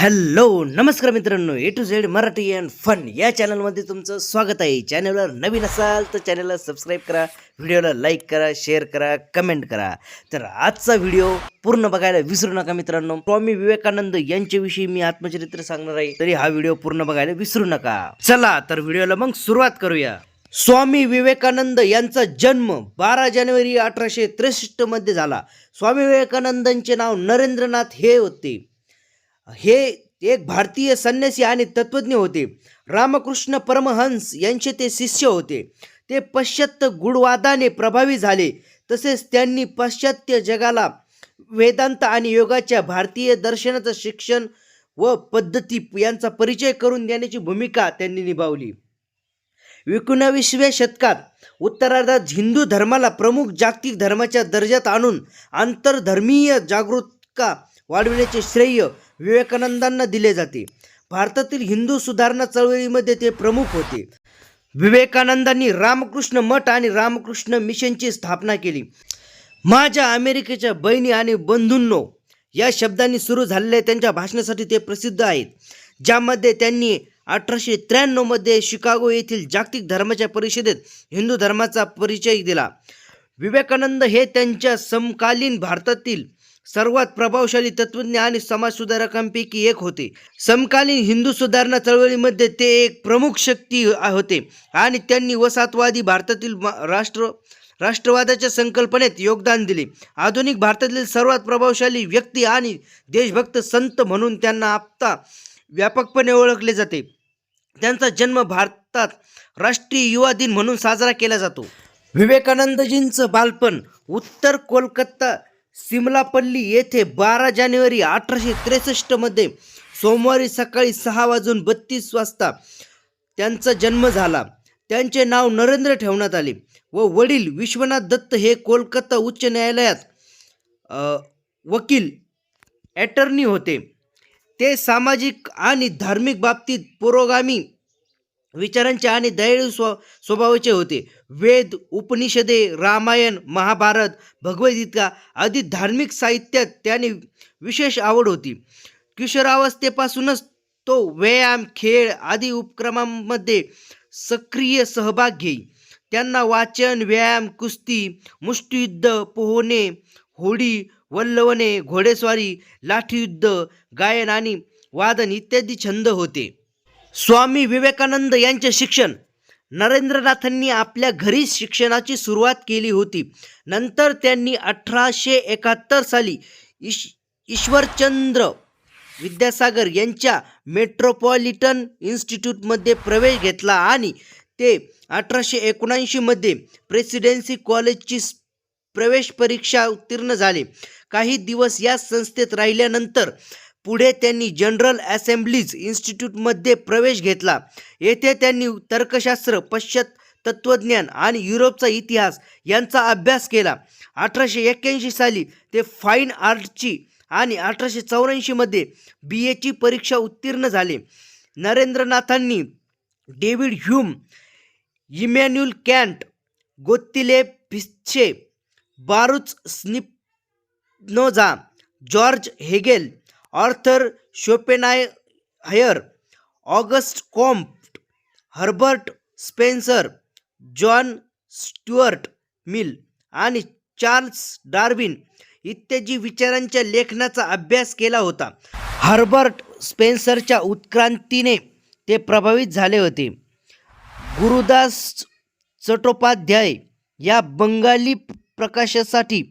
Hello नमस्कार मित्रांनो A to Z Marathi and fun या चॅनलमध्ये तुमचं स्वागत आहे. चॅनलवर नवीन असाल तर चॅनलला सबस्क्राईब करा व्हिडिओला लाईक करा शेअर करा कमेंट करा. तर आजचा व्हिडिओ पूर्ण बघायला विसरू नका मित्रांनो. स्वामी विवेकानंद यांच्याविषयी मी आत्मचरित्र सांगणार आहे तरी हा व्हिडिओ पूर्ण बघायला विसरू नका. चला तर व्हिडिओला मग सुरुवात करूया. स्वामी विवेकानंद यांचा जन्म बारा जानेवारी अठराशे त्रेसष्टमध्ये झाला. स्वामी विवेकानंदांचे नाव नरेंद्रनाथ हे होते. हे एक भारतीय संन्यासी आणि तत्वज्ञ होते. रामकृष्ण परमहंस यांचे ते शिष्य होते. ते पाश्चात्य गुणवादाने प्रभावी झाले. तसेच त्यांनी पाश्चात्य जगाला वेदांत आणि योगाच्या भारतीय दर्शनाचं शिक्षण व पद्धती यांचा परिचय करून देण्याची भूमिका त्यांनी निभावली. एकोणावीसव्या शतकात उत्तरार्धात हिंदू धर्माला प्रमुख जागतिक धर्माच्या दर्जात आणून आंतरधर्मीय जागरूकता वाढविण्याचे श्रेय विवेकानंदांना दिले जाते. भारतातील हिंदू सुधारणा चळवळीमध्ये ते प्रमुख होते. विवेकानंदांनी रामकृष्ण मठ आणि रामकृष्ण मिशनची स्थापना केली. माझ्या अमेरिकेच्या बहिणी आणि बंधूंनो या शब्दांनी सुरू झालेल्या त्यांच्या भाषणासाठी ते प्रसिद्ध आहेत. ज्यामध्ये त्यांनी अठराशे त्र्याण्णवमध्ये शिकागो येथील जागतिक धर्माच्या परिषदेत हिंदू धर्माचा परिचय दिला. विवेकानंद हे त्यांच्या समकालीन भारतातील सर्वात प्रभावशाली तत्वज्ञ आणि समाजसुधारकांपैकी एक होते. समकालीन हिंदू सुधारणा चळवळीमध्ये ते एक प्रमुख शक्ती होते आणि त्यांनी वसाहतवादी भारतातील राष्ट्र राष्ट्रवादाच्या संकल्पनेत योगदान दिले. आधुनिक भारतातील सर्वात प्रभावशाली व्यक्ती आणि देशभक्त संत म्हणून त्यांना आत्ता व्यापकपणे ओळखले जाते. त्यांचा जन्म भारतात राष्ट्रीय युवा दिन म्हणून साजरा केला जातो. विवेकानंदजींचं बालपण उत्तर कोलकाता सिमलापल्ली येथे बारा जानेवारी अठराशे त्रेसष्टमध्ये सोमवारी सकाळी सहा वाजून बत्तीस वाजता त्यांचा जन्म झाला. त्यांचे नाव नरेंद्र ठेवण्यात आले व वडील विश्वनाथ दत्त हे कोलकाता उच्च न्यायालयात वकील ॲटर्नी होते. ते सामाजिक आणि धार्मिक बाबतीत पुरोगामी विचारांचे आणि दयाळू स्व स्वभावाचे होते. वेद उपनिषदे रामायण महाभारत भगवद्गीता आदी धार्मिक साहित्यात त्याने विशेष आवड होती. किशोरावस्थेपासूनच तो व्यायाम खेळ आदी उपक्रमांमध्ये सक्रिय सहभाग घेई. त्यांना वाचन व्यायाम कुस्ती मुष्टियुद्ध पोहणे होडी वल्लवणे घोडेस्वारी लाठीयुद्ध गायन आणि वादन इत्यादी छंद होते. स्वामी विवेकानंद यांचे शिक्षण. नरेंद्रनाथांनी आपल्या घरीच शिक्षणाची सुरुवात केली होती. नंतर त्यांनी अठराशे एकाहत्तर साली ईश ईश्वरचंद्र विद्यासागर यांच्या मेट्रोपॉलिटन इन्स्टिट्यूटमध्ये प्रवेश घेतला आणि ते अठराशे एकोणऐंशीमध्ये प्रेसिडेन्सी कॉलेजची प्रवेश परीक्षा उत्तीर्ण झाले. काही दिवस या संस्थेत राहिल्यानंतर पुढे त्यांनी जनरल असेंब्लीज इन्स्टिट्यूटमध्ये प्रवेश घेतला. येथे त्यांनी तर्कशास्त्र पश्चात तत्त्वज्ञान आणि युरोपचा इतिहास यांचा अभ्यास केला. अठराशे एक्क्याऐंशी साली ते फाईन आर्टची आणि अठराशे चौऱ्याऐंशीमध्ये बी एची परीक्षा उत्तीर्ण झाले. नरेंद्रनाथांनी David Hume Immanuel Kant Gottlieb Fichte Baruch Spinoza George Hegel Arthur Schopenhauer August Comte Herbert Spencer John Stuart Mill आणि चार्ल्स डार्विन इत्यादी विचारांच्या लेखनाचा अभ्यास केला होता. हर्बर्ट स्पेन्सरच्या उत्क्रांतीने ते प्रभावित झाले होते. गुरुदास चट्टोपाध्याय या बंगाली प्रकाशासाठी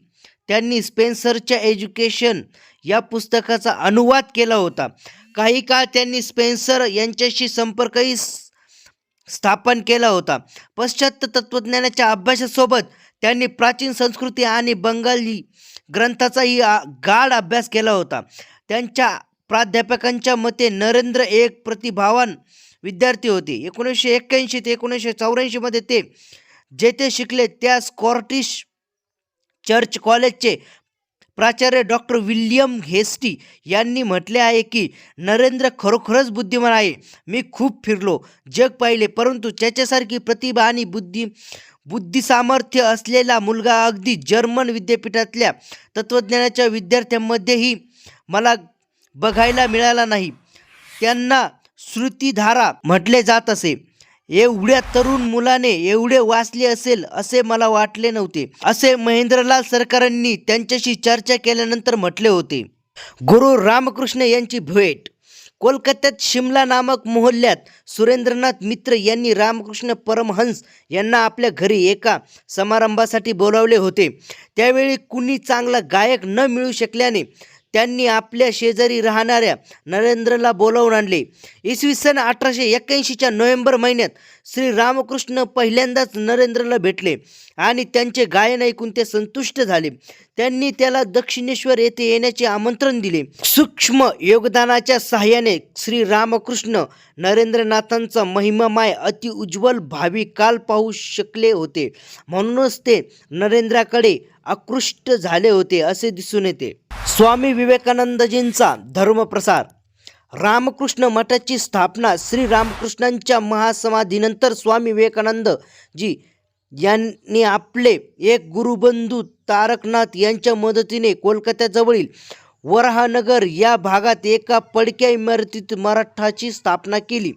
त्यांनी स्पेन्सरच्या एज्युकेशन या पुस्तकाचा अनुवाद केला होता. काही काळ त्यांनी स्पेन्सर यांच्याशी संपर्कही स्थापन केला होता. पाश्चात्य तत्त्वज्ञानाच्या अभ्यासासोबत त्यांनी प्राचीन संस्कृती आणि बंगाली ग्रंथाचाही गाढ अभ्यास केला होता. त्यांच्या प्राध्यापकांच्या मते नरेंद्र एक प्रतिभावान विद्यार्थी होते. एकोणीसशे एक्क्याऐंशी ते एकोणीसशे चौऱ्याऐंशीमध्ये ते जेथे शिकले त्या स्कॉटिश चर्च कॉलेजचे प्राचार्य डॉक्टर विल्यम हेस्टी यांनी म्हटले आहे की नरेंद्र खरोखरच बुद्धिमान आहे. मी खूप फिरलो. जग पाहिले परंतु त्याच्यासारखी प्रतिभा आणि बुद्धी बुद्धिसामर्थ्य असलेला मुलगा अगदी जर्मन विद्यापीठातल्या तत्त्वज्ञानाच्या विद्यार्थ्यांमध्येही मला बघायला मिळाला नाही. त्यांना श्रुतीधारा म्हटले जात असे. एवढ्या तरुण मुलाने एवढे वाचले असेल असे मला वाटले नव्हते. असे महेंद्रलाल सरकारांनी त्यांच्याशी चर्चा केल्यानंतर म्हटले होते. गुरु रामकृष्ण यांची भेट. कोलकात्यात शिमला नामक मोहल्ल्यात सुरेंद्रनाथ मित्र यांनी रामकृष्ण परमहंस यांना आपल्या घरी एका समारंभासाठी बोलावले होते. त्यावेळी कुणी चांगला गायक न मिळू शकल्याने त्यांनी आपल्या शेजारी राहणाऱ्या नरेंद्रला बोलावून आणले. इसवी सन अठराशे एक्क्याऐंशीच्या नोव्हेंबर महिन्यात श्री रामकृष्ण पहिल्यांदाच नरेंद्रला भेटले आणि त्यांचे गायन ऐकून ते संतुष्ट झाले. त्यांनी त्याला दक्षिणेश्वर येथे येण्याचे आमंत्रण दिले. सूक्ष्म योगदानाच्या सहाय्याने श्री रामकृष्ण नरेंद्रनाथांचा महिमामाय अति उज्ज्वल भावी काल पाहू शकले होते. म्हणूनच ते नरेंद्राकडे आकृष्ट झाले होते असे दिसून येते. स्वामी विवेकानंदजींचा धर्मप्रसार. रामकृष्ण मठाची स्थापना श्री रामकृष्णांच्या महासमाधीनंतर स्वामी विवेकानंद जी यांनी आपले एक गुरुबंधू तारकनाथ यांच्या मदतीने कोलकात्याजवळील वरहानगर या भागात एका पडक्या इमारतीत मराठाची स्थापना केली.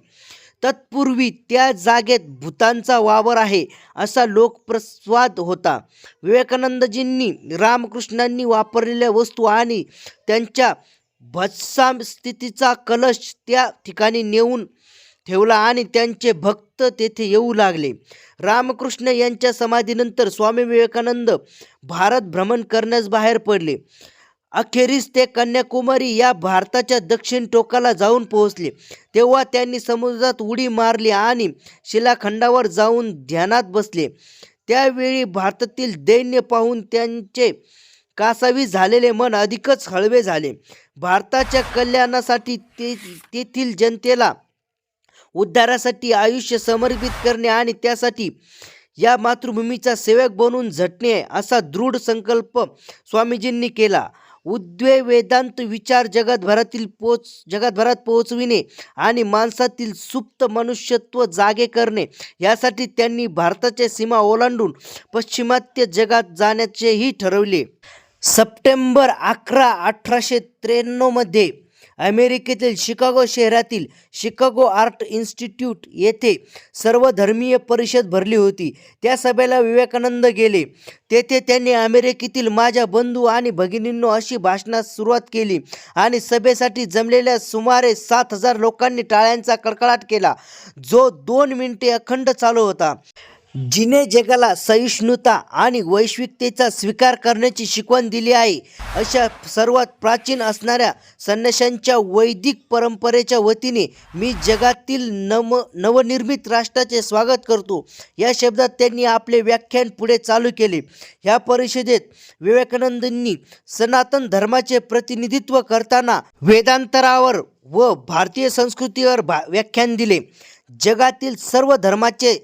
तत्पूर्वी त्या जागेत भूतांचा वावर आहे असा लोकप्रस्वाद होता. विवेकानंदजींनी रामकृष्णांनी वापरलेल्या वस्तू आणि त्यांच्या भत्साम स्थितीचा कलश त्या ठिकाणी नेऊन ठेवला आणि त्यांचे भक्त तेथे येऊ लागले. रामकृष्ण यांच्या समाधीनंतर स्वामी विवेकानंद भारत भ्रमण करण्यास बाहेर पडले. अखेरीस ते कन्याकुमारी या भारताच्या दक्षिण टोकाला जाऊन पोहोचले. तेव्हा त्यांनी समुद्रात उडी मारली आणि शिलाखंडावर जाऊन ध्यानात बसले. त्यावेळी भारतातील दैन्य पाहून त्यांचे कासावी झालेले मन अधिकच हळवे झाले. भारताच्या कल्याणासाठी ते तेथील जनतेला उद्धारासाठी आयुष्य समर्पित करणे आणि त्यासाठी या मातृभूमीचा सेवक बनून झटणे असा दृढ संकल्प स्वामीजींनी केला. उद्वे वेदांत विचार जगतभरातील पोच जगतभरात पोहोचविणे आणि माणसातील सुप्त मनुष्यत्व जागे करणे यासाठी त्यांनी भारताच्या सीमा ओलांडून पश्चिमात्य जगात जाण्याचेही ठरवले. सप्टेंबर अकरा अठराशे त्र्याण्णवमध्ये अमेरिकेतील शिकागो शहरातील शिकागो आर्ट इन्स्टिट्यूट येथे सर्वधर्मीय परिषद भरली होती. त्या सभेला विवेकानंद गेले. तेथे त्यांनी अमेरिकेतील माझ्या बंधू आणि भगिनींनो अशी भाषणास सुरुवात केली आणि सभेसाठी जमलेल्या सुमारे सात हजार लोकांनी टाळ्यांचा कडकडाट केला जो दोन मिनिटे अखंड चालू होता. जिने जगाला सहिष्णुता आणि वैश्विकतेचा स्वीकार करण्याची शिकवण दिली आहे अशा सर्वात प्राचीन असणाऱ्या संन्याशांच्या वैदिक परंपरेच्या वतीने मी जगातील नव नवनिर्मित राष्ट्राचे स्वागत करतो. या शब्दात त्यांनी आपले व्याख्यान पुढे चालू केले. ह्या परिषदेत विवेकानंदांनी सनातन धर्माचे प्रतिनिधित्व करताना वेदांतरावर व भारतीय संस्कृतीवर भा व्याख्यान दिले. जगातील सर्व धर्माचे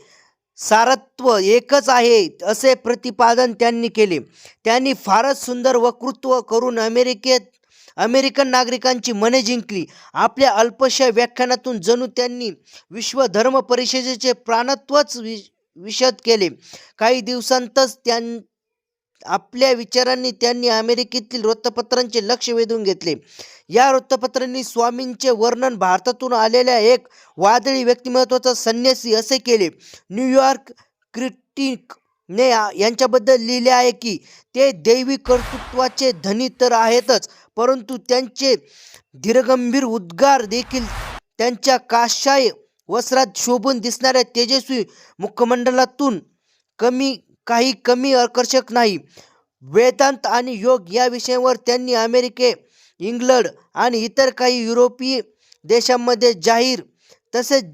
सारत्व एकच आहे असे प्रतिपादन त्यांनी केले. त्यांनी फारच सुंदर वक्तृत्व करून अमेरिकेत अमेरिकन नागरिकांची मने जिंकली. आपल्या अल्पशा व्याख्यानातून जणू त्यांनी विश्व धर्म परिषदेचे प्राणत्वच वि विशद केले. काही दिवसांतच त्यां आपल्या विचारांनी त्यांनी अमेरिकेतील वृत्तपत्रांचे लक्ष वेधून घेतले. या वृत्तपत्रांनी स्वामींचे वर्णन भारतातून आलेल्या एक वादळी व्यक्तिमत्वाचा संन्यासी असे केले. न्यूयॉर्क क्रिटिक ने यांच्याबद्दल लिहिले आहे की ते दैवी कर्तृत्वाचे धनी तर आहेतच परंतु त्यांचे धीरगंभीर उद्गार देखील त्यांच्या काशाय वस्त्रात शोभून दिसणाऱ्या तेजस्वी मुखमंडलातून कमी काही कमी आकर्षक नाही. वेदांत आणि योग या विषयावर त्यांनी अमेरिके इंग्लंड आणि इतर काही युरोपीय देशांमध्ये जाहीर तसेच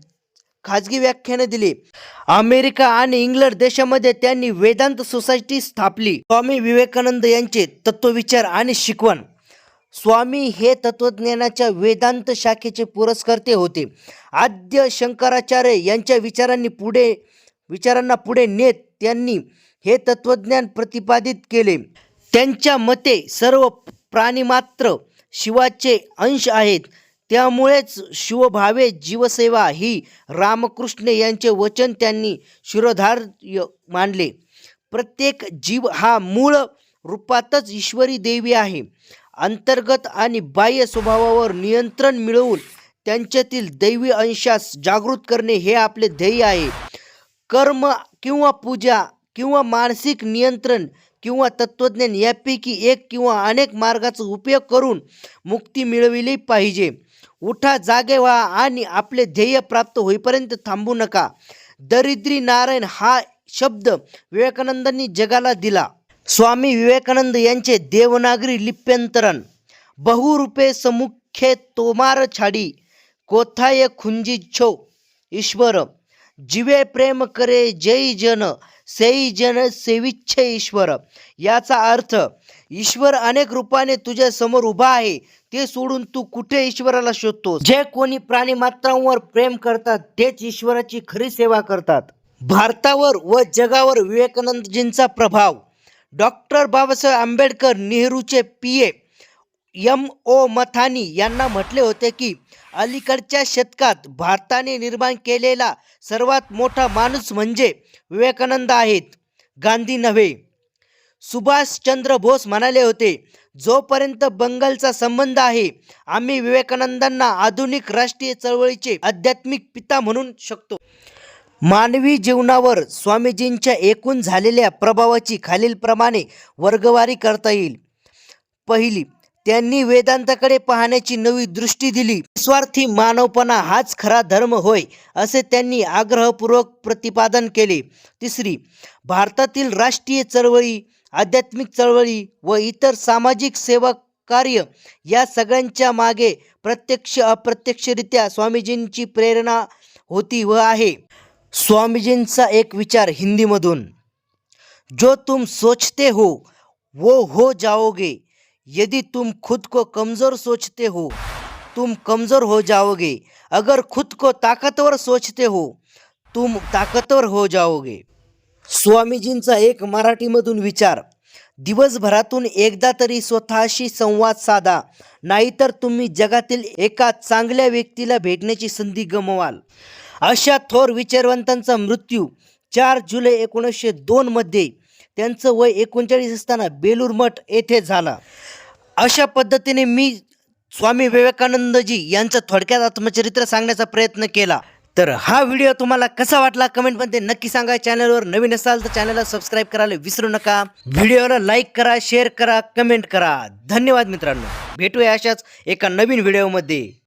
खाजगी व्याख्याने दिली. अमेरिका आणि इंग्लंड देशामध्ये त्यांनी वेदांत सोसायटी स्थापली. स्वामी विवेकानंद यांचे तत्वविचार आणि शिकवण. स्वामी हे तत्वज्ञानाच्या वेदांत शाखेचे पुरस्कर्ते होते. आद्य शंकराचार्य यांच्या विचारांनी पुढे विचारांना पुढे नेत त्यांनी हे तत्वज्ञान प्रतिपादित केले. त्यांच्या मते सर्व प्राणीमात्र शिवाचे अंश आहेत. त्यामुळेच शिवभावे जीवसेवा ही रामकृष्ण यांचे वचन त्यांनी शिरोधार्य मानले. प्रत्येक जीव हा मूळ रूपातच ईश्वरी देवी आहे. अंतर्गत आणि बाह्य स्वभावावर नियंत्रण मिळवून त्यांच्यातील दैवी अंशास जागृत करणे हे आपले ध्येय आहे. कर्म किंवा पूजा किंवा मानसिक नियंत्रण किंवा तत्त्वज्ञान यापैकी एक किंवा अनेक मार्गाचा उपयोग करून मुक्ती मिळविली पाहिजे. उठा जागे व्हा आणि आपले ध्येय प्राप्त होईपर्यंत थांबू नका. दरिद्री नारायण हा शब्द विवेकानंदांनी जगाला दिला. स्वामी विवेकानंद यांचे देवनागरी लिप्यंतरण. बहुरूपे समुख्ये तोमार छाडी. कोथाय खुंजी छो. ईश्वर जीवे प्रेम करे जय जन सेई जन सेविच्छे ईश्वर. याचा अर्थ ईश्वर अनेक रूपाने तुझ्या समोर उभा आहे ते सोडून तू कुठे ईश्वराला शोधतोस? जे कोणी प्राणी मात्रांवर प्रेम करतात तेच ईश्वराची खरी सेवा करतात. भारतावर व जगावर विवेकानंदजींचा प्रभाव. Doctor Babasaheb Ambedkar नेहरूचे P A. M O Mathai यांना म्हटले होते की अलीकडच्या शतकात भारताने निर्माण केलेला सर्वात मोठा माणूस म्हणजे विवेकानंद आहेत. गांधी नव्हे. सुभाषचंद्र बोस म्हणाले होते जोपर्यंत बंगालचा संबंध आहे आम्ही विवेकानंदांना आधुनिक राष्ट्रीय चळवळीचे आध्यात्मिक पिता म्हणून शकतो. मानवी जीवनावर स्वामीजींच्या एकूण झालेल्या प्रभावाची खालीलप्रमाणे वर्गवारी करता येईल. पहिली त्यांनी वेदांताकडे पाहण्याची नवी दृष्टी दिली. स्वार्थी मानवपणा हाच खरा धर्म होय असे त्यांनी आग्रहपूर्वक प्रतिपादन केले. तिसरी भारतातील राष्ट्रीय चळवळी आध्यात्मिक चळवळी व इतर सामाजिक सेवा कार्य या सगळ्यांच्या मागे प्रत्यक्ष अप्रत्यक्षरित्या स्वामीजींची प्रेरणा होती व आहे. स्वामीजींचा एक विचार हिंदीमधून जो तुम सोचते हो वो हो जाओगे. यदि तुम खुद को कमज़ोर सोचते हो तुम कमज़ोर हो जाओगे। अगर खुद को ताकतवर सोचते हो तुम ताकतवर हो जाओगे। स्वामीजींचा एक मराठीमधून विचार दिवसभरातून एकदा तरी स्वतःशी संवाद साधा नाहीतर तुम्ही जगातील एका चांगल्या व्यक्तीला भेटण्याची संधी गमवाल. अशा थोर विचारवंतांचा मृत्यू चार जुलै एकोणीसशे दोनमध्ये त्यांचं वय एकोणचाळीस असताना बेलूर मठ येथे झाला. अशा पद्धतीने मी स्वामी विवेकानंदजी यांचं थोडक्यात आत्मचरित्र सांगण्याचा प्रयत्न केला. तर हा व्हिडिओ तुम्हाला कसा वाटला कमेंटमध्ये नक्की सांगा. चॅनलवर नवीन असाल तर चॅनलला सबस्क्राईब करायला विसरू नका. व्हिडिओला लाईक करा शेअर करा कमेंट करा. धन्यवाद मित्रांनो. भेटूया अशाच एका नवीन व्हिडिओमध्ये.